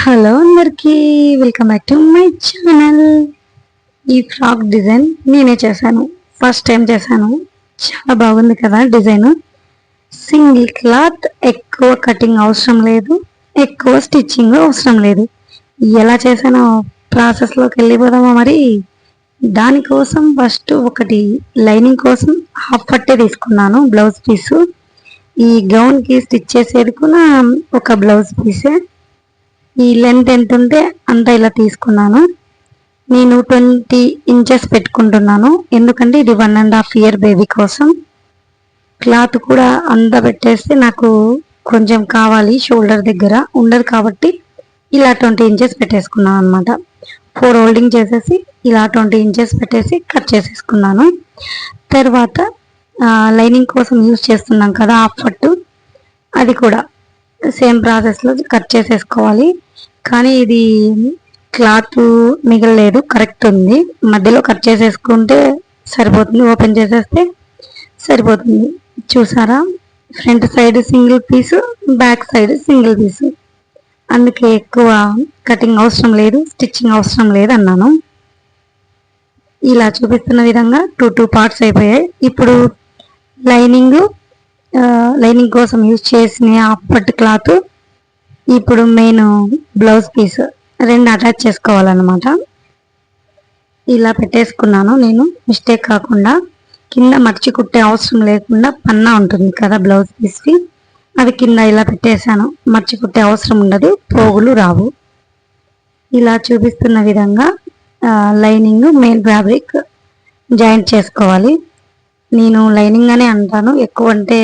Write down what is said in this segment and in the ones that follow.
Hello అందరికీ welcome back to my channel. ఈ frock design నేనే చేశాను. ఫస్ట్ టైం చేశాను. చాలా బాగుంది కదా డిజైన్. సింగిల్ క్లాత్ ఎక్కువ కటింగ్ అవసరం లేదు. ఎక్కువ స్టిచ్చింగ్ అవసరం లేదు. ఎలా చేశానో ప్రాసెస్లోకి వెళ్ళిపోదామా మరి? దానికోసం ఫస్ట్ ఒకటి లైనింగ్ కోసం హాఫ్ పట్టే తీసుకున్నాను బ్లౌజ్ పీసు. ఈ గౌన్కి స్టిచ్ చేసేది కూడా ఒక బ్లౌజ్ పీసే. ఈ లెంత్ ఎంత ఉంటే అంత ఇలా తీసుకున్నాను. నేను ట్వంటీ ఇంచెస్ పెట్టుకుంటున్నాను. ఎందుకంటే ఇది one and half year baby కోసం. క్లాత్ కూడా అంత పెట్టేస్తే నాకు కొంచెం కావాలి షోల్డర్ దగ్గర. ఉండదు కాబట్టి ఇలా ట్వంటీ ఇంచెస్ పెట్టేసుకున్నాను అనమాట ఫోర్ హోల్డింగ్ చేసేసి ఇలా ట్వంటీ ఇంచెస్ పెట్టేసి కట్ చేసేసుకున్నాను. తర్వాత లైనింగ్ కోసం యూజ్ చేస్తున్నాం కదా హాఫ్ పట్టు అది కూడా సేమ్ ప్రాసెస్లో కట్ చేసేసుకోవాలి. కానీ ఇది క్లాత్ మిగలలేదు కరెక్ట్ ఉంది. మధ్యలో కట్ చేసేసుకుంటే సరిపోతుంది ఓపెన్ చేసేస్తే సరిపోతుంది. చూసారా? Front side single piece back side single piece. అందుకే ఎక్కువ కటింగ్ అవసరం లేదు స్టిచ్చింగ్ అవసరం లేదు అన్నాను. ఇలా చూపిస్తున్న విధంగా టూ టూ పార్ట్స్ అయిపోయాయి. ఇప్పుడు లైనింగ్ లైనింగ్ కోసం యూజ్ చేసిన అప్పటి క్లాత్ ఇప్పుడు మెయిన్ బ్లౌజ్ పీస్ రెండు అటాచ్ చేసుకోవాలన్నమాట. ఇలా పెట్టేసుకున్నాను నేను. మిస్టేక్ కాకుండా కింద మర్చి కుట్టే అవసరం లేకుండా పన్నా ఉంటుంది కదా బ్లౌజ్ పీస్కి. అది కింద ఇలా పెట్టేశాను. మర్చి కుట్టే అవసరం ఉండదు పోగులు రావు. ఇలా చూపిస్తున్న విధంగా లైనింగ్ మెయిన్ ఫ్యాబ్రిక్ జాయింట్ చేసుకోవాలి. నేను లైనింగ్ అనే అంటాను. ఎక్కువ అంటే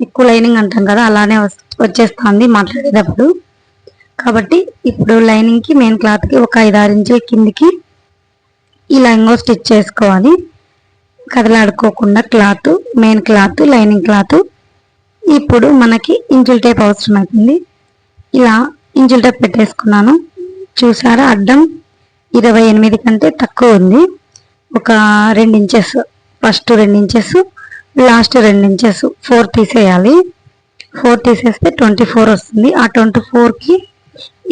ఎక్కువ లైనింగ్ అంటాం కదా అలానే వచ్చేస్తుంది మాట్లాడేటప్పుడు. కాబట్టి ఇప్పుడు లైనింగ్కి మెయిన్ క్లాత్కి ఒక ఐదారు ఇంచుల కిందికి ఈ ఇంకో స్టిచ్ చేసుకోవాలి. కదలాడుకోకుండా cloth main cloth lining cloth. ఇప్పుడు మనకి ఇంచుల టేప్ అవసరం అవుతుంది. ఇలా ఇంచుల టేప్ పెట్టేసుకున్నాను. చూసారా అడ్డం ఇరవై ఎనిమిది కంటే తక్కువ ఉంది. ఒక రెండు ఇంచెస్ ఫస్ట్ రెండు ఇంచెస్ లాస్ట్ రెండు ఇంచెస్ ఫోర్ తీసేయాలి ఫోర్ తీసేస్తే ట్వంటీ ఫోర్ వస్తుంది. ఆ ట్వంటీ ఫోర్కి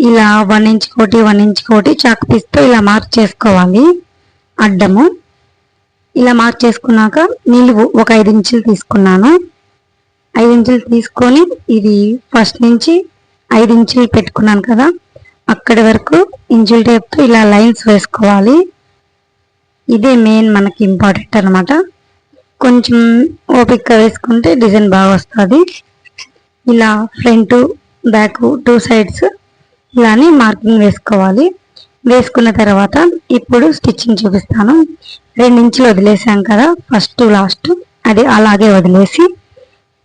ఇలా వన్ ఇంచ్ కోటి వన్ ఇంచ్ కోటి చాక్ పీస్తో ఇలా మార్క్ చేసుకోవాలి. అడ్డము. ఇలా మార్క్ చేసుకున్నాక నిలువు ఒక ఐదు ఇంచులు తీసుకున్నాను. ఐదు ఇంచులు తీసుకొని ఇది ఫస్ట్ నుంచి ఐదు ఇంచులు పెట్టుకున్నాను కదా. అక్కడి వరకు ఇంచుల టేప్తో ఇలా లైన్స్ వేసుకోవాలి. ఇదే మెయిన్ మనకి ఇంపార్టెంట్ అనమాట కొంచెం ఓపిక వేసుకుంటే డిజైన్ బాగా వస్తుంది. ఇలా ఫ్రంట్ బ్యాక్ టూ సైడ్స్ ఇలానే మార్కింగ్ వేసుకోవాలి. వేసుకున్న తర్వాత ఇప్పుడు స్టిచ్చింగ్ చూపిస్తాను. రెండు ఇంచులు వదిలేసాం కదా ఫస్ట్ లాస్ట్ అది అలాగే వదిలేసి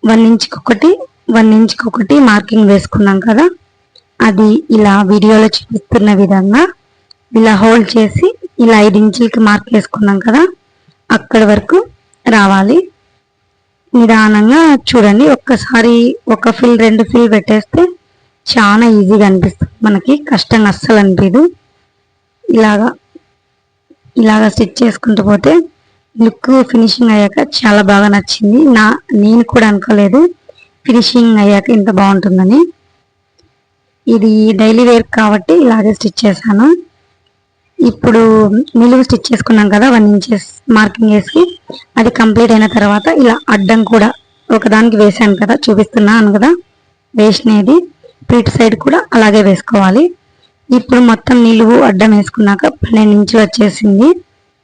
వన్ ఇంచ్కి ఒకటి వన్ ఇంచ్కి ఒకటి మార్కింగ్ వేసుకున్నాం కదా. అది ఇలా వీడియోలో చూపిస్తున్న విధంగా ఇలా హోల్డ్ చేసి ఇలా ఐదు ఇంచులకి మార్క్ వేసుకున్నాం కదా అక్కడి వరకు రావాలి. నిదానంగా చూడండి ఒక్కసారి ఒక ఫిల్ రెండు ఫిల్ పెట్టేస్తే చాలా ఈజీగా అనిపిస్తుంది. మనకి కష్టంగా అస్సలు అనిపించదు ఇలాగా ఇలాగా స్టిచ్ చేసుకుంటూ పోతే లుక్ ఫినిషింగ్ అయ్యాక చాలా బాగా నచ్చింది. నా నేను కూడా అనుకోలేదు ఫినిషింగ్ అయ్యాక ఇంత బాగుంటుందని. ఇది డైలీ వేర్ కాబట్టి ఇలాగే స్టిచ్ చేశాను. ఇప్పుడు నిలువు స్టిచ్ చేసుకున్నాం కదా వన్ ఇంచెస్ మార్కింగ్ వేసి అది కంప్లీట్ అయిన తర్వాత ఇలా అడ్డం కూడా ఒకదానికి వేసాను కదా చూపిస్తున్నాను కదా వేసినది. పీట్ సైడ్ కూడా అలాగే వేసుకోవాలి. ఇప్పుడు మొత్తం నిలువు అడ్డం వేసుకున్నాక పన్నెండు ఇంచులు వచ్చేసింది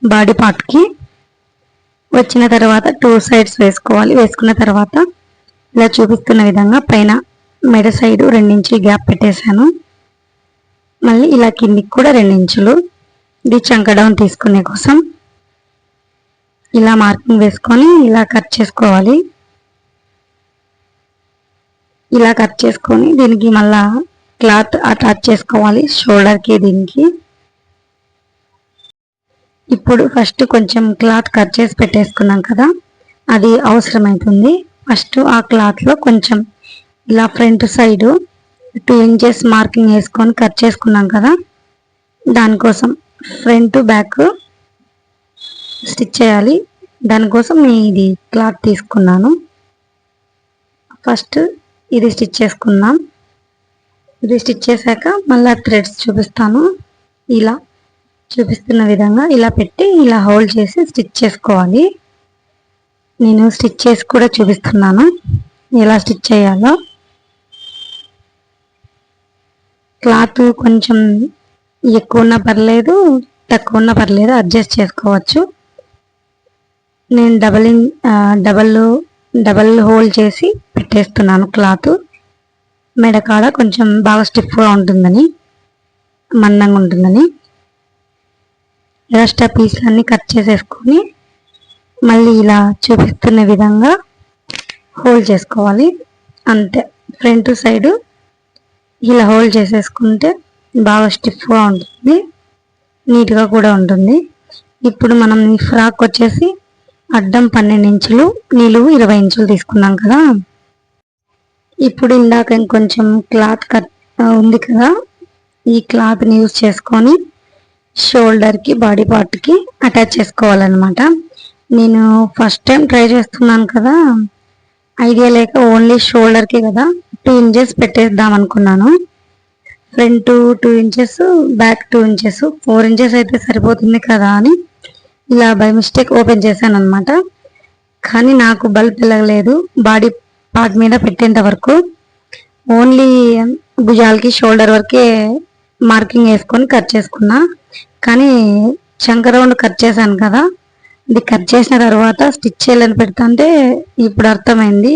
బాడీ పార్ట్కి వచ్చిన తర్వాత టూ సైడ్స్ వేసుకోవాలి. వేసుకున్న తర్వాత ఇలా చూపిస్తున్న విధంగా పైన మెడ సైడ్ రెండించులు గ్యాప్ పెట్టేశాను. మళ్ళీ ఇలా కిందికి కూడా రెండించులు ఇది చంకడం డౌన్ తీసుకునే కోసం ఇలా మార్కింగ్ వేసుకొని ఇలా కట్ చేసుకోవాలి. ఇలా కట్ చేసుకొని దీనికి మళ్ళా క్లాత్ అటాచ్ చేసుకోవాలి షోల్డర్కి దీనికి. ఇప్పుడు ఫస్ట్ కొంచెం క్లాత్ కట్ చేసి పెట్టేసుకున్నాం కదా అది అవసరమవుతుంది ఫస్ట్ ఆ క్లాత్లో కొంచెం ఇలా front side two inches marking వేసుకొని కట్ చేసుకున్నాం కదా దానికోసం ఫ్రంట్ బ్యాక్ స్టిచ్ చేయాలి. దానికోసం నేను ఇది క్లాత్ తీసుకున్నాను. ఫస్ట్ ఇది స్టిచ్ చేసుకుందాం. ఇది స్టిచ్ చేశాక మళ్ళీ థ్రెడ్స్ చూపిస్తాను. ఇలా చూపిస్తున్న విధంగా ఇలా పెట్టి ఇలా హోల్డ్ చేసి స్టిచ్ చేసుకోవాలి. నేను స్టిచ్ చేసి కూడా చూపిస్తున్నాను. ఎలా స్టిచ్ చేయాలో. క్లాత్ కొంచెం ఎక్కువ ఉన్నా పర్లేదు తక్కువ ఉన్నా పర్లేదు అడ్జస్ట్ చేసుకోవచ్చు. నేను double in double double hole చేసి పెట్టేస్తున్నాను క్లాత్. మెడకాడ కొంచెం బాగా స్టిఫ్గా ఉంటుందని మందంగా ఉంటుందని. ఎక్స్ట్రా పీస్లన్నీ కట్ చేసేసుకొని మళ్ళీ ఇలా చూపిస్తున్న విధంగా హోల్డ్ చేసుకోవాలి. అంతే ఫ్రంట్ సైడు ఇలా హోల్డ్ చేసేసుకుంటే బాగా స్టిఫ్గా ఉంటుంది. నీట్గా కూడా ఉంటుంది. ఇప్పుడు మనం ఈ ఫ్రాక్ వచ్చేసి అడ్డం పన్నెండు ఇంచులు నిలువు ఇరవై ఇంచులు తీసుకున్నాం కదా. ఇప్పుడు ఇందాక ఇంకొంచెం క్లాత్ కట్ ఉంది కదా. ఈ క్లాత్ని యూజ్ చేసుకొని షోల్డర్కి బాడీ పార్ట్కి అటాచ్ చేసుకోవాలన్నమాట. నేను ఫస్ట్ టైం ట్రై చేస్తున్నాను కదా. ఐడియా లేక ఓన్లీ షోల్డర్కి కదా. టూ ఇంచెస్ పెట్టేద్దాం అనుకున్నాను. Front two inches back two inches four inches అయితే సరిపోతుంది కదా అని ఇలా బై మిస్టేక్ ఓపెన్ చేశాను అనమాట కానీ నాకు బల్బ్ వెళ్ళలేదు బాడీ పార్ట్ మీద పెట్టేంత వరకు ఓన్లీ భుజాలకి షోల్డర్ వరకే మార్కింగ్ వేసుకొని కట్ చేసుకున్నా. కానీ చంక రౌండ్ కట్ చేశాను కదా. ఇది కట్ చేసిన తర్వాత స్టిచ్ చేయాలని పెడుతుంటే ఇప్పుడు అర్థమైంది.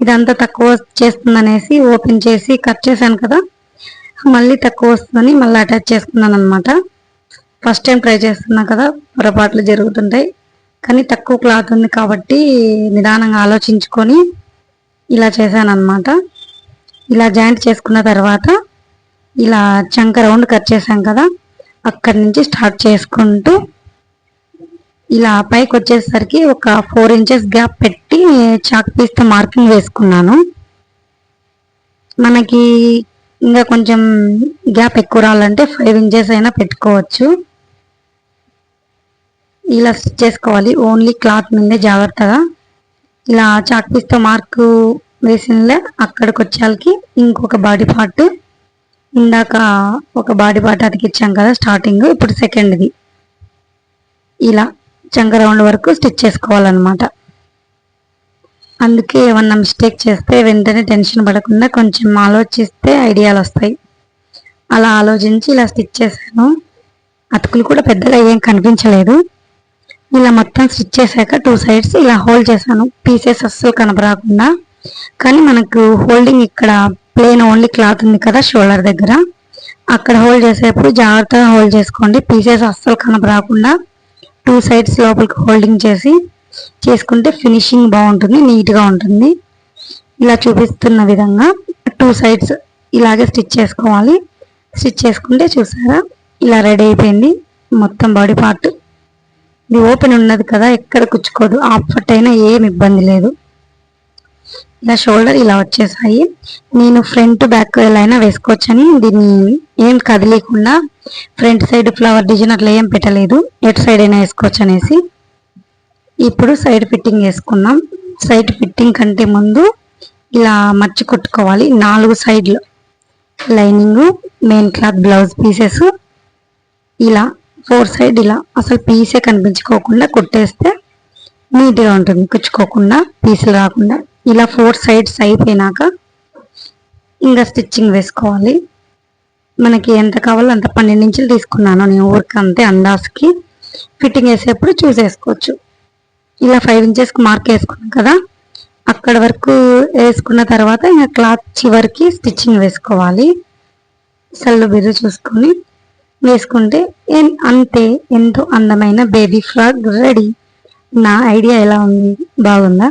ఇదంతా తక్కువ చేస్తుందనేసి ఓపెన్ చేసి కట్ చేశాను కదా. మళ్ళీ తక్కువ వస్తుందని మళ్ళీ అటాచ్ చేసుకున్నాను అనమాట ఫస్ట్ టైం ట్రై చేస్తున్నా కదా పొరపాట్లు జరుగుతుంటాయి. కానీ తక్కువ క్లాత్ ఉంది కాబట్టి నిదానంగా ఆలోచించుకొని ఇలా చేశాను అనమాట ఇలా జాయింట్ చేసుకున్న తర్వాత ఇలా చంక రౌండ్ కట్ చేశాం కదా అక్కడి నుంచి స్టార్ట్ చేసుకుంటూ ఇలా పైకి వచ్చేసరికి ఒక ఫోర్ ఇంచెస్ గ్యాప్ పెట్టి చాక్ పీస్తో మార్కింగ్ వేసుకున్నాను. మనకి ఇంకా కొంచెం గ్యాప్ ఎక్కువ రావాలంటే ఫైవ్ ఇంచెస్ అయినా పెట్టుకోవచ్చు. ఇలా స్టిచ్ చేసుకోవాలి. ఓన్లీ క్లాత్ మీదే జాగ్రత్తగా. ఇలా చాక్ పీస్తో మార్కు వేసినలే అక్కడికి వచ్చేకి ఇంకొక బాడీ పార్ట్ ఇందాక ఒక బాడీ పార్ట్ అతికిచ్చాం కదా స్టార్టింగ్ ఇప్పుడు సెకండ్ది ఇలా చంక రౌండ్ వరకు స్టిచ్ చేసుకోవాలన్నమాట. అందుకే ఏమన్నా మిస్టేక్ చేస్తే వెంటనే టెన్షన్ పడకుండా కొంచెం ఆలోచిస్తే ఐడియాలు వస్తాయి. అలా ఆలోచించి ఇలా స్టిచ్ చేశాను. అతుకులు కూడా పెద్దగా ఏం కనిపించలేదు. ఇలా మొత్తం స్టిచ్ చేశాక టూ సైడ్స్ ఇలా హోల్డ్ చేశాను. పీసెస్ అస్సలు కనబరాకుండా కానీ మనకు హోల్డింగ్ ఇక్కడ ప్లేన్ ఓన్లీ క్లాత్ ఉంది కదా షోల్డర్ దగ్గర. అక్కడ హోల్డ్ చేసేప్పుడు జాగ్రత్తగా హోల్డ్ చేసుకోండి. పీసెస్ అస్సలు కనబరాకుండా టూ సైడ్స్ లోపలికి హోల్డింగ్ చేసి చేసుకుంటే ఫినిషింగ్ బాగుంటుంది నీట్గా ఉంటుంది. ఇలా చూపిస్తున్న విధంగా టూ సైడ్స్ ఇలాగే స్టిచ్ చేసుకోవాలి. స్టిచ్ చేసుకుంటే చూసారా ఇలా రెడీ అయిపోయింది. మొత్తం బాడీ పార్ట్. ఇది ఓపెన్ ఉన్నది కదా ఎక్కడ కుచ్చుకోదు. ఆఫ్ అయినా ఏం ఇబ్బంది లేదు. ఇలా షోల్డర్ ఇలా వచ్చేసాయి. నేను ఫ్రంట్ బ్యాక్ ఎలా అయినా వేసుకోవచ్చని దీన్ని ఏం కదిలేకుండా ఫ్రంట్ సైడ్ ఫ్లవర్ డిజైన్ అట్లా ఏం పెట్టలేదు. ఎటు సైడ్ అయినా వేసుకోవచ్చు అనేసి ఇప్పుడు సైడ్ ఫిట్టింగ్ వేసుకున్నాం. సైడ్ ఫిట్టింగ్ కంటే ముందు ఇలా మర్చి కొట్టుకోవాలి. నాలుగు సైడ్లు lining main cloth blouse pieces. ఇలా ఫోర్ సైడ్ ఇలా అసలు పీసే కనిపించుకోకుండా కుట్టేస్తే నీట్గా ఉంటుంది. కుచ్చుకోకుండా పీసులు రాకుండా. ఇలా ఫోర్ సైడ్స్ అయిపోయినాక ఇంకా స్టిచ్చింగ్ వేసుకోవాలి. మనకి ఎంత కావాలో అంత పన్నెండు ఇంచులు తీసుకున్నాను నేను. ఊరికి అంతే అందాస్కి ఫిట్టింగ్ వేసేప్పుడు చూసేసుకోవచ్చు. ఇలా ఫైవ్ ఇంచెస్కి మార్క్ వేసుకున్నాం కదా అక్కడ వరకు వేసుకున్న తర్వాత ఇంకా క్లాత్ చివరికి స్టిచ్చింగ్ వేసుకోవాలి. సెల్లు బిర్రు చూసుకొని వేసుకుంటే అంతే ఎంతో అందమైన బేబీ ఫ్రాక్ రెడీ నా ఐడియా ఎలా ఉంది? బాగుందా?